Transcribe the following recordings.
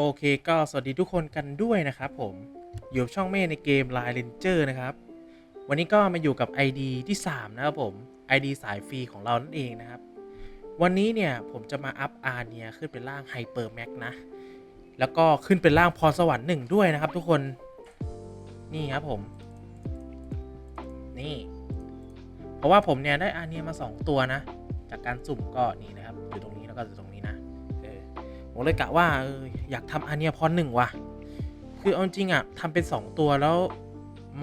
โอเคก็สวัสดีทุกคนกันด้วยนะครับผม อยู่ช่องเม่ในเกม Line Ranger นะครับ วันนี้ก็มาอยู่กับ ID ที่ 3 นะครับผม ID สายฟรีของเรานั่นเองนะครับ วันนี้เนี่ยผมจะมาอัพอาร์เนียขึ้นเป็นร่างไฮเปอร์แม็กนะ แล้วก็ขึ้นเป็นร่างพรสวรรค์หนึ่งด้วยนะครับทุกคน นี่ครับผม นี่ เพราะว่าผมเนี่ยได้อาร์เนียมา 2 ตัวนะ จากการสุ่มก็นี่นะครับอยู่ตรงนี้แล้วก็อยู่ตรง ผมเลยกะว่าอออยากทำอาเนียพรหนึ่งว่ะ คือเอาจริงอะทำเป็น 2 ตัวแล้ว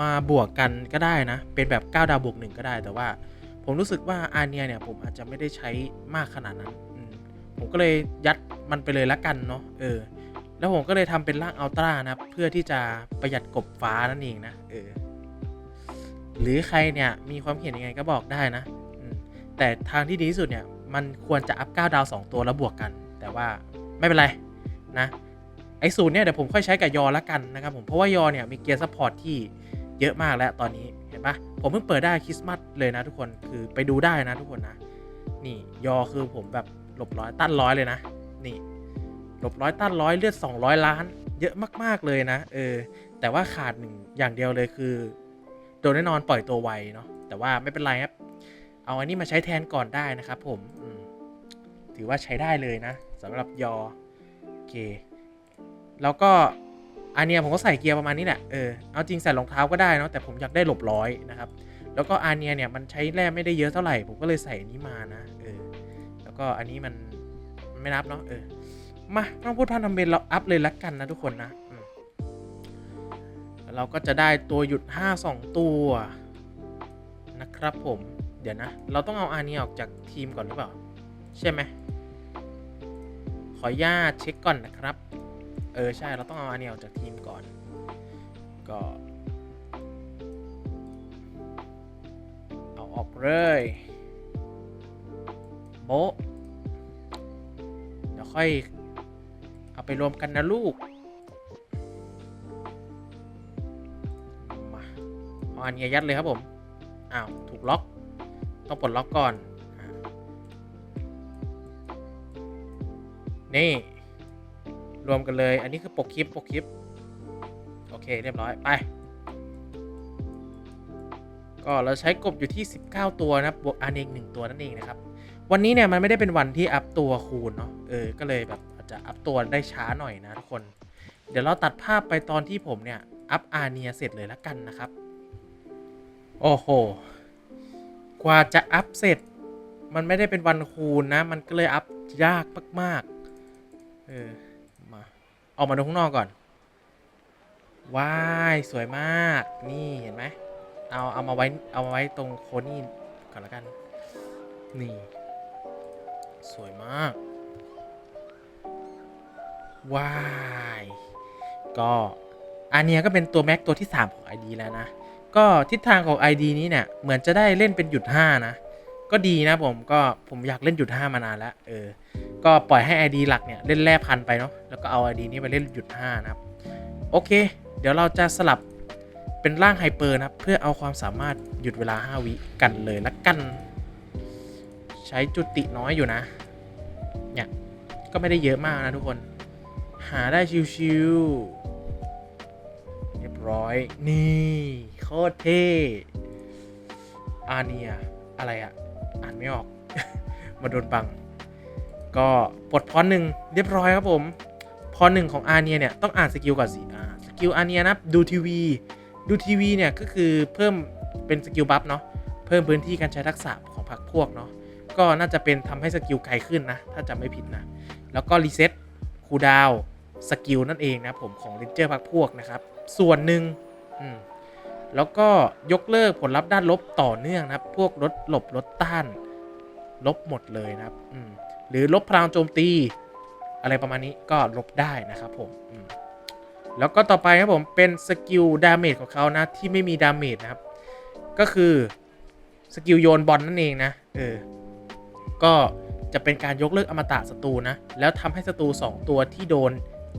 มาบวกกันก็ได้นะ เป็นแบบ 9 ดาวบวกหนึ่งก็ได้ แต่ว่าผมรู้สึกว่าอาเนียเนี่ยผมอาจจะไม่ได้ใช้มากขนาดนั้น ผมก็เลยยัดมันไปเลยละกันเนาะ เออ แล้วผมก็เลยทำเป็นร่างอัลตร้านะครับเพื่อที่จะประหยัดกบฟ้านั่นเองนะ เออ หรือใครเนี่ยมีความเห็นยังไงก็บอกได้นะ แต่ทางที่ดีที่สุดเนี่ยมันควรจะอัพ 9 ดาว 2 ตัวแล้วบวกกัน แต่ว่า ไม่เป็นไรนะไอ้สูตรเนี่ยเดี๋ยวผมค่อยใช้กับยอละกันนะครับผมเพราะว่ายอเนี่ยมีเกียร์ซัพพอร์ตที่เยอะมากแล้วตอนนี้เห็นปะผมเพิ่งเปิดได้คริสต์มาสเลยนะทุกคนคือไปดูได้นะทุกคนนะนี่ยอคือผมแบบหลบร้อยตั้นร้อยเลยนะนี่หลบร้อยตั้นร้อยเลือด 200 ล้าน เยอะมากๆเลยนะเออแต่ว่าขาดหนึ่งอย่างเดียวเลยคือโดนแน่นอนปล่อยตัวไวเนาะแต่ว่าไม่เป็นไรครับเอาอันนี้มาใช้แทนก่อนได้นะครับผมถือว่าใช้ได้เลยนะ สำหรับยอโอเคแล้วก็อันเนี้ยผมก็ใส่เกียร์ประมาณนี้แหละเออเอาจริงใส่รองเท้าก็ได้เนาะแต่ผมอยากได้หลบร้อยนะครับแล้วก็อันเนี้ยเนี่ยมันใช้แร่ไม่ได้เยอะเท่าไหร่ผมก็เลยใส่อันนี้มานะเออแล้วก็อันนี้มันไม่นับเนาะเออมาต้องพูดพันทำเป็นเราอัพเลยละกันนะทุกคนนะแล้วเราก็จะได้ตัวหยุด 5 2 ตัวนะครับผมเดี๋ยวนะ เราต้องเอาอานี้ออกจากทีมก่อนหรือเปล่า ใช่ไหม ออนุญาตเช็คก่อนนะครับ เออ ใช่เราต้องเอาอานี้ออกจากทีมก่อน ก็เอาออกเลยโบเดี๋ยวค่อยเอาไปรวมกันนะลูกมาเอาอันนี้ยัดเลยครับผมอ้าวถูกล็อก ต้องปลดล็อกก่อน นี่ รวมกันเลย อันนี้คือปกคลิปปกคลิป โอเคเรียบร้อย ไป ก็เราใช้กบอยู่ที่ 19 ตัวนะบบวกอันเองหนึ่งตัวนั่นเองนะครับ วันนี้เนี่ยมันไม่ได้เป็นวันที่อัพตัวคูณเนาะ เออ ก็เลยแบบอาจจะอัพตัวได้ช้าหน่อยนะทุกคน เดี๋ยวเราตัดภาพไปตอนที่ผมเนี่ยอัพอาเนียเสร็จเลยละกันนะครับ โอ้โห กว่าจะอัพเสร็จ มันไม่ได้เป็นวันคูณนะ มันก็เลยอัพยากมาก ๆ เออ มา ออกมาดูข้างนอกก่อน ว้าย สวยมาก นี่เห็นไหม เอา เอามาไว้ เอามาไว้ตรงโคนนี่ก่อนละกัน นี่ สวยมาก ว้าย ก็อันเนี้ยก็เป็นตัวแม็กตัวที่ 3 ของ ID แล้วนะ ก็ทิศทางของ ID นี้เนี่ย เหมือนจะได้เล่นเป็นหยุด 5 นะ ก็ดีนะผม ก็ผมอยากเล่นหยุด 5 มานานแล้ว เออ ก็ปล่อยให้ ID หลักเนี่ยเล่นแร่พันไปเนาะแล้วก็เอา ID นี้ไปเล่นหยุด 5 นะครับ โอเค เดี๋ยวเราจะสลับเป็นร่างไฮเปอร์นะครับ เพื่อเอาความสามารถหยุดเวลา 5 วิกันเลยละกัน ใช้จุติน้อยอยู่นะ เนี่ยก็ไม่ได้เยอะมากนะทุกคน หาได้ชิวๆเรียบร้อย นี่โคตรเท่อาเนียอะไรอะอ่านไม่ออก มาโดนบัง ก็ปลดพรหนึ่งเรียบร้อยครับผมพรหนึ่งของอาเนียเนี่ยต้องอ่านสกิลก่อนสิสกิลอาเนียนะดูทีวีดูทีวีเนี่ยก็คือเพิ่มเป็นสกิลบัฟเนาะเพิ่มพื้นที่การใช้ทักษะของพรรคพวกเนาะก็น่าจะเป็นทำให้สกิลไกลขึ้นนะ ถ้าจำไม่ผิดนะ แล้วก็รีเซ็ตคูดาวสกิลนั่นเองนะผมของเรนเจอร์พักพวกนะครับ ส่วนหนึ่งแล้วก็ยกเลิกผลลัพธ์ด้านลบต่อเนื่องนะครับ พวกลดหลบลดต้าน ลบหมดเลยนะครับ หรือลบพลังโจมตี อะไรประมาณนี้ก็ลบได้นะครับผมมแล้วก็ต่อไปครับผมเป็นสกิลดาเมจของเขานะที่ไม่มีดาเมจนะครับ ก็คือสกิลโยนบอลนั่นเองนะเออก็จะเป็นการยกเลิกอมตะศัตรูนะ แล้วทำให้ศัตรู2 ตัวที่โดน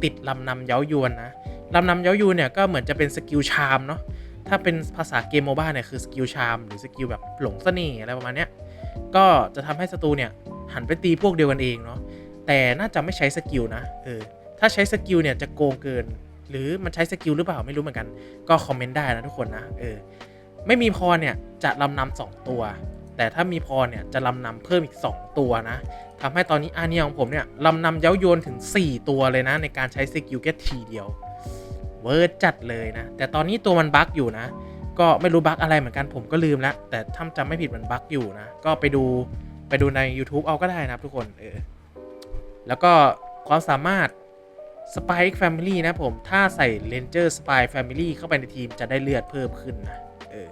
ติดลำนำเย้ายวนนะลำนำเย้ายวนเนี่ยก็เหมือนจะเป็นสกิลชามเนาะถ้าเป็นภาษาเกมโมบ้าเนี่ยคือสกิลชามหรือสกิลแบบหลงเสน่ห์อะไรประมาณเนี้ยก็จะทำให้ศัตรูเนี่ย หันไปตีพวกเดียวกันเองเนาะแต่น่าจะไม่ใช้สกิลนะเออถ้าใช้สกิลเนี่ยจะโกงเกิน หรือมันใช้สกิลหรือเปล่าไม่รู้เหมือนกัน ก็คอมเมนต์ได้นะทุกคนนะเออไม่มีพรเนี่ยจะลำนำสองตัว แต่ถ้ามีพรเนี่ยจะลำนำเพิ่มอีก 2 ตัวนะทำให้ตอนนี้อาเนียของผมเนี่ยลำนำเย้าโยนถึง 4 ตัวเลยนะ ในการใช้สกิลแค่ทีเดียวเวิร์ดจัดเลยนะ แต่ตอนนี้ตัวมันบั๊กอยู่นะ ก็ไม่รู้บั๊กอะไรเหมือนกันผมก็ลืมแล้วแต่ถ้าจำไม่ผิดมันบั๊กอยู่นะ ก็ไปดู ไปดูใน YouTube เอาก็ได้นะครับทุกคนเออแล้วก็ความสามารถ Spike Family นะผมถ้าใส่ Ranger Spike Family เข้าไปในทีมจะได้เลือดเพิ่มขึ้นนะเออ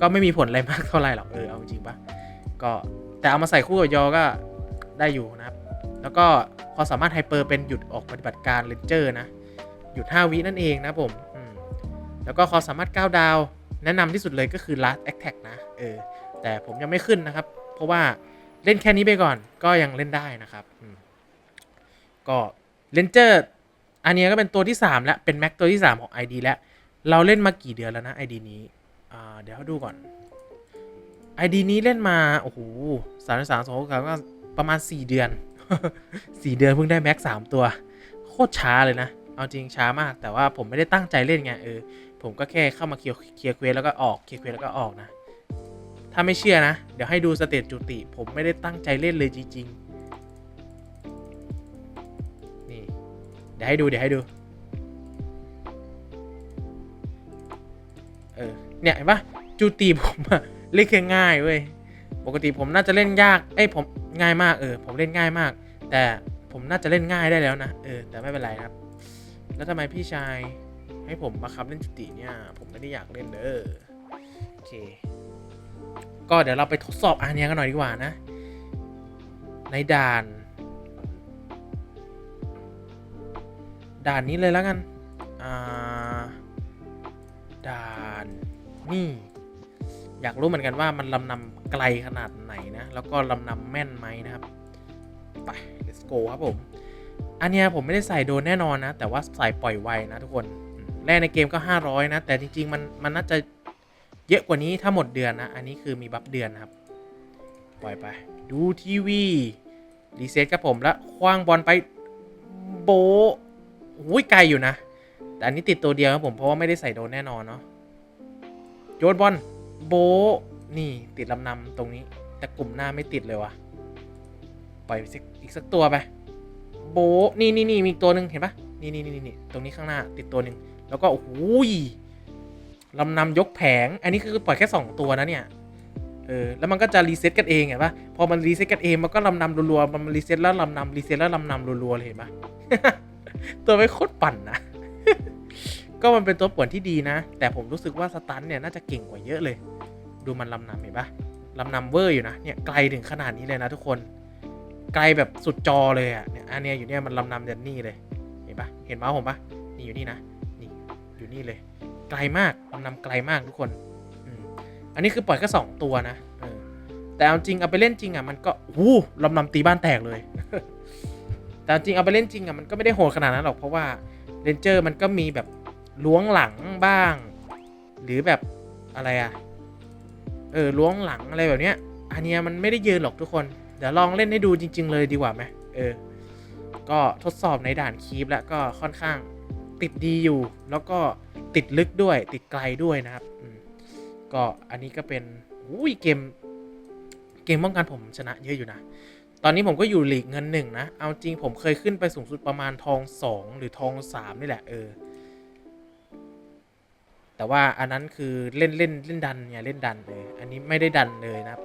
ก็ไม่มีผลอะไรมากเท่าไหร่หรอกเออเอาจริงปะก็แต่เอามาใส่คู่กับยอก็ได้อยู่นะครับ แล้วก็ความสามารถไฮเปอร์เป็นหยุดออกปฏิบัติการ Ranger นะ หยุด 5 วินั่นเองนะผมอืมแล้วก็ความสามารถ 9 ดาว แนะนำที่สุดเลยก็คือ Last Attack นะ เออ แต่ผมยังไม่ขึ้นนะครับ เพราะว่า เล่นแค่นี้ไปก่อนก็ยังเล่นได้นะครับก็เลนเจอร์อันนี้ก็เป็นตัวที่ 3 แล้ว เป็นแม็กตัวที่ 3 ของ ID แล้ว เราเล่นมากี่เดือนแล้วนะ ID นี้เดี๋ยวดูก่อน ID นี้เล่นมา โอ้โหสามสามสองก็ประมาณ 4 เดือน 4 เดือนเพิ่งได้แม็กสามตัว โคตรช้าเลยนะ เอาจริงช้ามาก แต่ว่าผมไม่ได้ตั้งใจเล่นไงเออ ผมก็แค่เข้ามาเคลียร์เคลียร์เควสแล้วก็ออก เคลียร์เควสแล้วก็ออกนะ ถ้าไม่เชื่อนะ เดี๋ยวให้ดูสเตจจุติ ผมไม่ได้ตั้งใจเล่นเลยจริงๆ นี่ เดี๋ยวให้ดูเดี๋ยวให้ดู เออ เนี่ยเห็นปะจุติผมอะเล่นแค่ง่ายเว้ย ปกติผมน่าจะเล่นยาก เอ้ยผมง่ายมากเออ ผมเล่นง่ายมาก แต่ผมน่าจะเล่นง่ายได้แล้วนะ เออ แต่ไม่เป็นไรครับ แล้วทำไมพี่ชายให้ผมบังคับเล่นจุติเนี่ย ผมไม่ได้อยากเล่นเด้อโอเค ก็เดี๋ยวเราไปทดสอบอาเนียกันหน่อยดีกว่านะ ในด่าน ด่านนี้เลยแล้วกัน อ่า ด่านนี่อยากรู้เหมือนกันว่ามันลำนำไกลขนาดไหนนะ แล้วก็ลำนำแม่นไหมนะครับ ไป let's go ครับผม อันนี้ผมไม่ได้ใส่โดนแน่นอนนะ แต่ว่าใส่ปล่อยไวนะทุกคน แรกในเกมก็ 500 นะ แต่จริง ๆ มันมันน่าจะ เยอะกว่านี้ถ้าหมดเดือนนะ อันนี้คือมีบัฟเดือนนะครับ ปล่อยไป ดูทีวี รีเซ็ตครับผมแล้วคว้างบอลไปโบะอุ้ยไกลอยู่นะ แต่อันนี้ติดตัวเดียวครับผมเพราะว่าไม่ได้ใส่โดนแน่นอนเนาะโยนบอลโบนี่ติดลำนำตรงนี้ แต่กลุ่มหน้าไม่ติดเลยวะปล่อยสักอีกสักตัวไปโบนี่นี่นี่มีตัวหนึ่งเห็นปะนี่นี่นี่นี่ตรงนี้ข้างหน้าติดตัวหนึ่งแล้วก็โอ้ย ลำนำยกแผง อันนี้คือปล่อยแค่ 2 ตัวนะเนี่ย เออ แล้วมันก็จะรีเซ็ตกันเองเห็นปะพอมันรีเซ็ตกันเองมันก็ลำนำรัวๆ มันรีเซ็ตแล้วลำนำรีเซ็ตแล้วลำนำรัวๆเลยเห็นปะตัวไม่โคตรปั่นนะ ก็มันเป็นตัวป่วนที่ดีนะ แต่ผมรู้สึกว่าสตันเนี่ยน่าจะเก่งกว่าเยอะเลย ดูมันลำนำเห็นปะลำนำเวอร์อยู่นะ เนี่ยไกลถึงขนาดนี้เลยนะทุกคน ไกลแบบสุดจอเลยอะ เนี่ยอันเนี้ยอยู่เนี่ยมันลำนำเดนนี่เลย เห็นปะเห็นเมาส์ผมปะนี่อยู่นี่นะ นี่อยู่นี่เลย ไกลมากลำนำไกลมากทุกคนออันนี้คือปล่อยแค่สองตัวนะแต่เอาจริงเอาไปเล่นจริงอะมันก็วู้ลำนำตีบ้านแตกเลย แต่เอาจริงเอาไปเล่นจริงอะมันก็ไม่ได้โหดขนาดนั้นหรอกเพราะว่าเรนเจอร์มันก็มีแบบล้วงหลังบ้าง หรือแบบอะไรอะเออล้วงหลังอะไรแบบเนี้ย อันเนี้ยมันไม่ได้ยืนหรอกทุกคน เดี๋ยวลองเล่นให้ดูจริง ๆ เลยดีกว่าไหมเออ ก็ทดสอบในด่านคีปแล้วก็ค่อนข้าง ติดดีอยู่ แล้วก็ติดลึกด้วย ติดไกลด้วยนะครับก็อันนี้ก็เป็นอุ้ยเกม เกมป้องกันผมชนะเยอะอยู่นะ ตอนนี้ผมก็อยู่หลีกเงินหนึ่งนะ เอาจริงผมเคยขึ้นไปสูงสุดประมาณทองสองหรือทองสามนี่แหละเออ แต่ว่าอันนั้นคือเล่นเล่นเล่นดันเนี่ยเล่นดันเลย อันนี้ไม่ได้ดันเลยนะครับ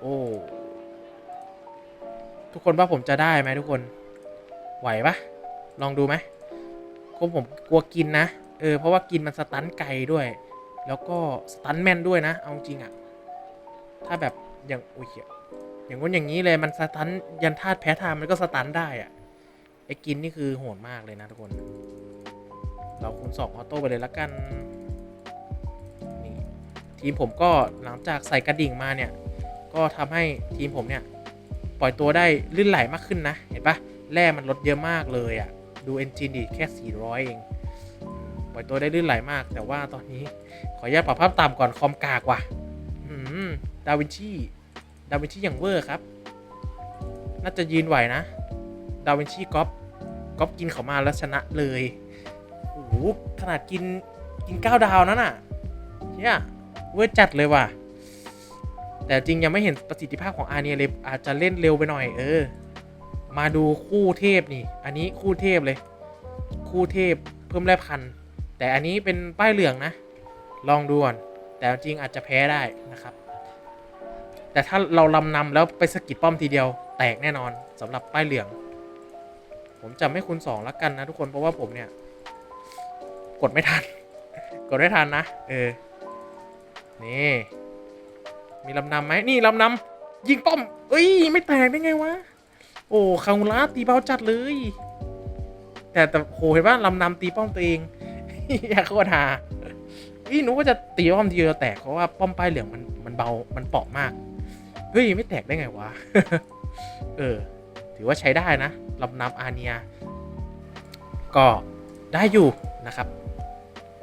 โอ้ทุกคนว่าผมจะได้ไหมทุกคน ไหวปะลองดูไหม ก็ผมกลัวกินนะ เออ เพราะว่ากินมันสตันไกลด้วย แล้วก็สตันแมนด้วยนะ เอาจริงอะถ้าแบบอย่างโอ้ยอย่างงู้นอย่างนี้เลยมันสตันยันธาตุแพ้ทางมันก็สตันได้อะไอ้กินนี่คือโหดมากเลยนะทุกคน เราคูณสองออโต้ไปเลยละกัน นี่ทีมผมก็หลังจากใส่กระดิ่งมาเนี่ย ก็ทำให้ทีมผมเนี่ย ปล่อยตัวได้ลื่นไหลมากขึ้นนะ เห็นปะแร่มันลดเยอะมากเลยอะ่ะ ดูเอนจินดิแค่ 400 เอง ปล่อยตัวได้ลื่นไหลมาก แต่ว่าตอนนี้ขออนุญาตปรับภาพต่ำก่อนคอมกากว่ะดาวินชีดาวินชีอย่างเวอร์ครับ น่าจะยืนไหวนะ ดาวินชีก๊อปก๊อปกินเขามาแล้วชนะเลยโอ้โหขนาดกินกินเก้าดาวนั่นน่ะเนี่ยเวอร์จัดเลยว่ะ แต่จริงยังไม่เห็นประสิทธิภาพของอาเนียเลยอาจจะเล่นเร็วไปหน่อยเออ มาดูคู่เทพนี่ อันนี้คู่เทพเลย คู่เทพเพิ่มแร่พัน แต่อันนี้เป็นป้ายเหลืองนะ ลองดูก่อน แต่จริงอาจจะแพ้ได้นะครับ แต่ถ้าเราลำนำแล้วไปสกิดป้อมทีเดียวแตกแน่นอนสำหรับป้ายเหลือง ผมจะไม่คูณสองแล้วกันนะทุกคนเพราะว่าผมเนี่ย กดไม่ทัน กดไม่ทันนะ เออ นี่ มีลำนำไหมนี่ลำนำยิงป้อม เอ้ย ไม่แตกได้ไงวะ โอ้คางลาตีเบาจัดเลย แต่แต่โหเห็นว่าลำนำตีป้อมตัวเองอยากโคตรหาพี่หนูก็จะตีป้อมทีเดียวแตกเพราะว่าป้อมป้ายเหลืองมันมันเบา มันเปราะมาก เฮ้ย ไม่แตกได้ไงวะ เออ ถือว่าใช้ได้นะลำนำอาเนีย ก็ได้อยู่นะครับ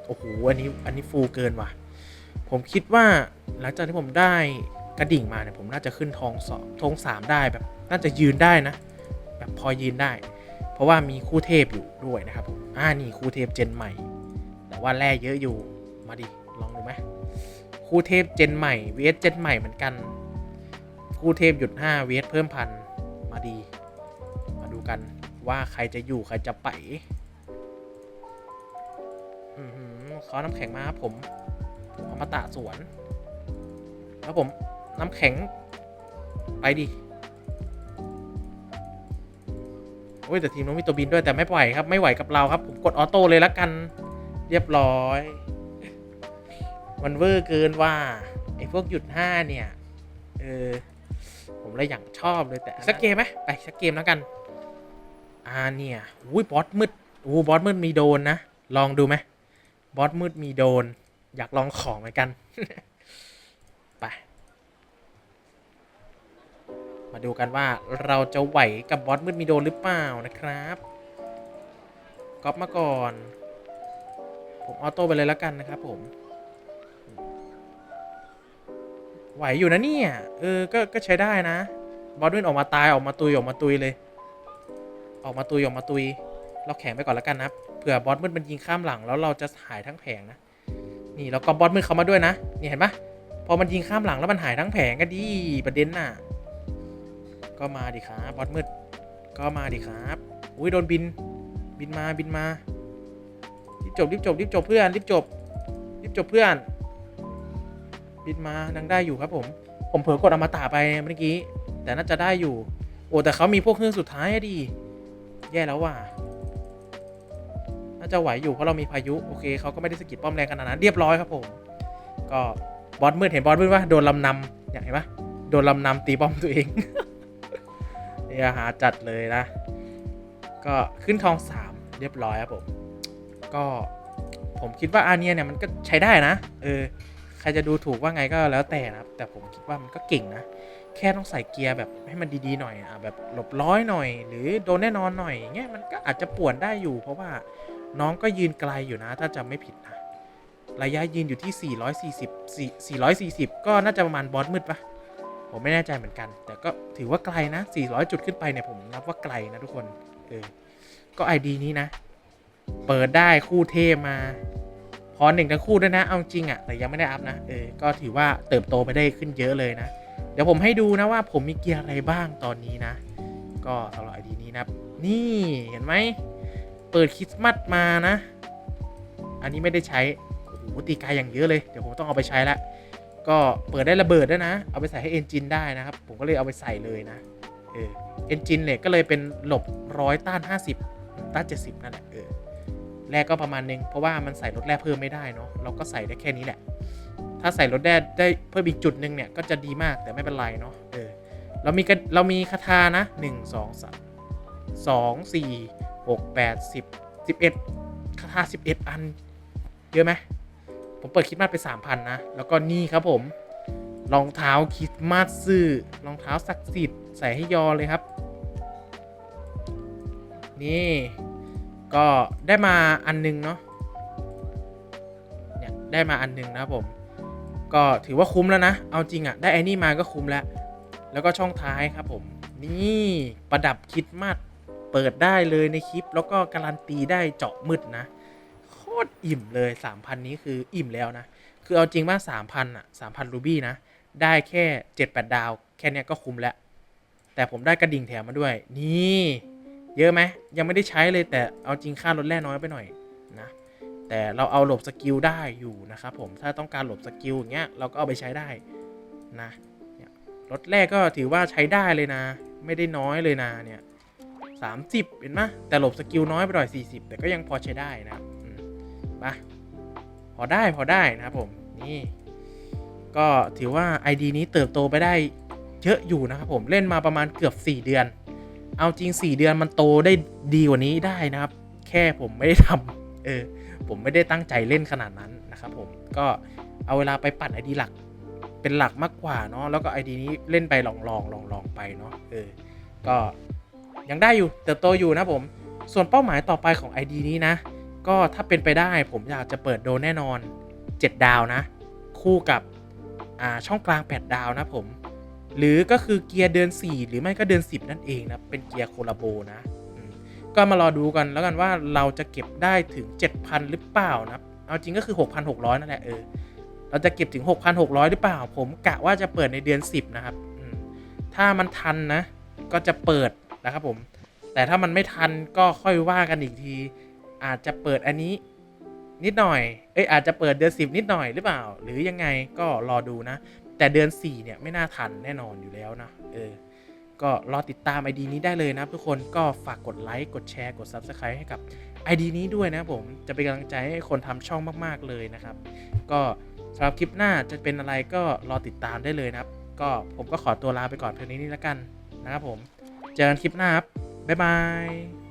โอ้โห อันนี้ อันนี้ฟูเกินว่ะ ผมคิดว่าหลังจากที่ผมได้ กระดิ่งมาเนี่ยผมน่าจะขึ้นทองสองทองสามได้แบบน่าจะยืนได้นะ แบบพอยืนได้ เพราะว่ามีคู่เทพอยู่ด้วยนะครับผมอ่านี่คู่เทพเจนใหม่ แต่ว่าแร่เยอะอยู่มาดิลองดูไหมคู่เทพเจนใหม่ vs เจนใหม่เหมือนกัน คู่เทพหยุด5 vs เพิ่มพันมาดี มาดูกันว่าใครจะอยู่ใครจะไปอือหือเขาน้ำแข็งมาครับผมผมอมตะสวน แล้วผม น้ำแข็ง ไปดิโอ้ยแต่ทีมน้องมีตัวบินด้วยแต่ไม่ไหวครับไม่ไหวกับเราครับ ผมกดออโต้เลยละกัน เรียบร้อย มันเวอร์เกินว่าไอ้พวกหยุดห้าเนี่ย เออ ผมเลยอย่างชอบเลยแต่สักเกมไหมไปสักเกมแล้วกันอ่าเนี่ยอุ้ยบอสมืดโอ้บอสมืดมีโดนนะ ลองดูไหมบอสมืดมีโดน อยากลองของเหมือนกัน ไป มาดูกันว่าเราจะไหวกับบอสมืดมีโดนหรือเปล่านะครับก๊อปมาก่อน ผมออโต้ไปเลยแล้วกันนะครับผม ไหวอยู่นะเนี่ยเออก็ก็ใช้ได้นะ บอสมืดออกมาตายออกมาตุยออกมาตุยเลย ออกมาตุยออกมาตุย เราแข็งไปก่อนแล้วกันนะเผื่อบอสมืดมันยิงข้ามหลังแล้วเราจะหายทั้งแผงนะนี่แล้วก็บอสมืดเขามาด้วยนะนี่เห็นปะพอมันยิงข้ามหลังแล้วมันหายทั้งแผงก็ดีประเด็นน่ะ ก็มาดิครับบอสมืด ก็มาดิครับ อุ้ยโดนบิน บินมาบินมา รีบจบรีบจบรีบจบเพื่อนรีบจบรีบจบเพื่อน บินมานังได้อยู่ครับผม ผมเผลอกดอมตะไปเมื่อกี้ แต่น่าจะได้อยู่ โอ้แต่เขามีพวกเครื่องสุดท้ายอะดิแย่แล้วว่ะน่าจะไหวอยู่เพราะเรามีพายุโอเคเขาก็ไม่ได้สะกิดป้อมแรงขนาดนั้นเรียบร้อยครับผม ก็บอสมืดเห็นบอสมืดว่าโดนลำนำอยากเห็นปะโดนลำนำตีป้อมตัวเอง เนี่ยหาจัดเลยนะ ก็ขึ้นทองสามเรียบร้อยครับผม ก็ผมคิดว่าอาเนียเนี่ยมันก็ใช้ได้นะ เออ ใครจะดูถูกว่าไงก็แล้วแต่นะครับ แต่ผมคิดว่ามันก็เก่งนะ แค่ต้องใส่เกียร์แบบให้มันดีๆหน่อยอะแบบหลบร้อยหน่อย หรือโดนแน่นอนหน่อยอย่างเงี้ยมันก็อาจจะป่วนได้อยู่ เพราะว่าน้องก็ยืนไกลอยู่นะ ถ้าจำไม่ผิดนะ ระยะยืนอยู่ที่ 440 440 ก็น่าจะประมาณบอสมืดปะ ผมไม่แน่ใจเหมือนกัน แต่ก็ถือว่าไกลนะ 400 จุดขึ้นไปเนี่ยผมนับว่าไกลนะทุกคนเออก็ไอดีนี้นะ เปิดได้คู่เทพมาพอหนึ่งทั้งคู่ด้วยนะ เอาจริงอะ่ะแต่ยังไม่ได้อัพนะ เออ ก็ถือว่าเติบโตไปได้ขึ้นเยอะเลยนะ เดี๋ยวผมให้ดูนะว่าผมมีเกียร์อะไรบ้างตอนนี้นะ ก็สำหรับไอดีนี้นะครับนี่เห็นไหม เปิดคริสต์มาสมานะ อันนี้ไม่ได้ใช้ โอ้โหตีไกลอย่างเยอะเลย เดี๋ยวผมต้องเอาไปใช้ละ ก็เปิดได้ระเบิดด้วยนะ เอาไปใส่ให้เอนจินได้นะครับ ผมก็เลยเอาไปใส่เลยนะ เออเอนจินเนี่ยก็เลยเป็นหลบร้อยต้าน 50 ต้าน 70 นั่นแหละ เออ แรกก็ประมาณนึง เพราะว่ามันใส่รถแร่เพิ่มไม่ได้เนาะ เราก็ใส่ได้แค่นี้แหละ ถ้าใส่รถแร่ได้เพิ่มอีกจุดหนึ่งเนี่ยก็จะดีมากแต่ไม่เป็นไรเนาะ เออ เรามีกันเรามีคาถานะ 1 2 3 2 4 6 8 10 11คาถา11 อัน เยอะไหม ผมเปิดคิดมาสไป 3,000 นะ แล้วก็นี่ครับผมรองเท้าคิดมาสซื่อรองเท้าศักดิ์สิทธิ์ใส่ให้ยอเลยครับ นี่ ก็ได้มาอันนึงเนาะเนี่ยได้มาอันนึงนะครับผม ก็ถือว่าคุ้มแล้วนะ เอาจริงอะ่ะได้ไอ้นี่มาก็คุ้มแล้ว แล้วก็ช่องท้ายครับผม นี่ประดับคิดมาสเปิดได้เลยในคลิป แล้วก็การันตีได้เจาะมืดนะ ตรอิ่มเลย3,000นี้คืออิ่มแล้วนะ คือเอาจริงว่า3,000อะ3,000รูบี้นะ ได้แค่7-8ดาว แค่เนี้ยก็คุ้มแล้ว แต่ผมได้กระดิ่งแถมมาด้วย นี่ เยอะไหมยังไม่ได้ใช้เลยแต่เอาจริงค่ารถแร่น้อยไปหน่อยนะแต่เราเอาหลบสกิลได้อยู่นะครับผมถ้าต้องการหลบสกิลอย่างเงี้ยเราก็เอาไปใช้ได้นะรถแรกก็ถือว่าใช้ได้เลยนะ ไม่ได้น้อยเลยนะเนี่ยสามสิบเห็นไหมแต่หลบสกิลน้อยไปหน่อยสี่สิบแต่ก็ยังพอใช้ได้นะ ครับอืมมาพอได้พอได้นะครับผมนี่ก็ถือว่า ID นี้เติบโตไปได้เยอะอยู่นะครับผมเล่นมาประมาณเกือบ 4 เดือน เอาจริง 4 เดือนมันโตได้ดีกว่านี้ได้นะครับ แค่ผมไม่ได้ทำเออผมไม่ได้ตั้งใจเล่นขนาดนั้นนะครับผมก็เอาเวลาไปปั่น ID หลักเป็นหลักมากกว่าเนาะแล้วก็ ID นี้เล่นไปลองลองลองลองไปเนาะเออก็ยังได้อยู่เติบโตอยู่นะผมส่วนเป้าหมายต่อไปของ ID นี้นะ ก็ถ้าเป็นไปได้ผมอยากจะเปิดโดนแน่นอน 7 ดาวนะ คู่กับอ่าช่องกลาง 8 ดาวนะผม หรือก็คือเกียร์เดือน 4 หรือไม่ก็เดือน 10 นั่นเองนะ เป็นเกียร์โคลาโบนะก็มารอดูกันแล้วกันว่าเราจะเก็บได้ถึง 7,000 หรือเปล่านะเอาจริงก็คือ 6,600 นั่นแหละเออเราจะเก็บถึง 6,600 หรือเปล่า ผมกะว่าจะเปิดในเดือน 10 นะครับถ้ามันทันนะ ก็จะเปิดนะครับผม แต่ถ้ามันไม่ทันก็ค่อยว่ากันอีกที อาจจะเปิดอันนี้นิดหน่อย เอ้ยอาจจะเปิดเดือน 10 นิดหน่อยหรือเปล่า หรือยังไงก็รอดูนะ แต่เดือน 4 เนี่ยไม่น่าทันแน่นอนอยู่แล้วนะ เออ ก็รอติดตาม ID นี้ได้เลยนะทุกคน ก็ฝากกดไลค์ กดแชร์ กด Subscribe ให้กับ ID นี้ด้วยนะผม จะเป็นกำลังใจให้คนทำช่องมากๆเลยนะครับ ก็สำหรับคลิปหน้าจะเป็นอะไรก็รอติดตามได้เลยนะครับ ก็ผมก็ขอตัวลาไปก่อนเพียงนี้นี่แล้วกันนะครับผม เจอกันคลิปหน้าครับ บ๊ายบาย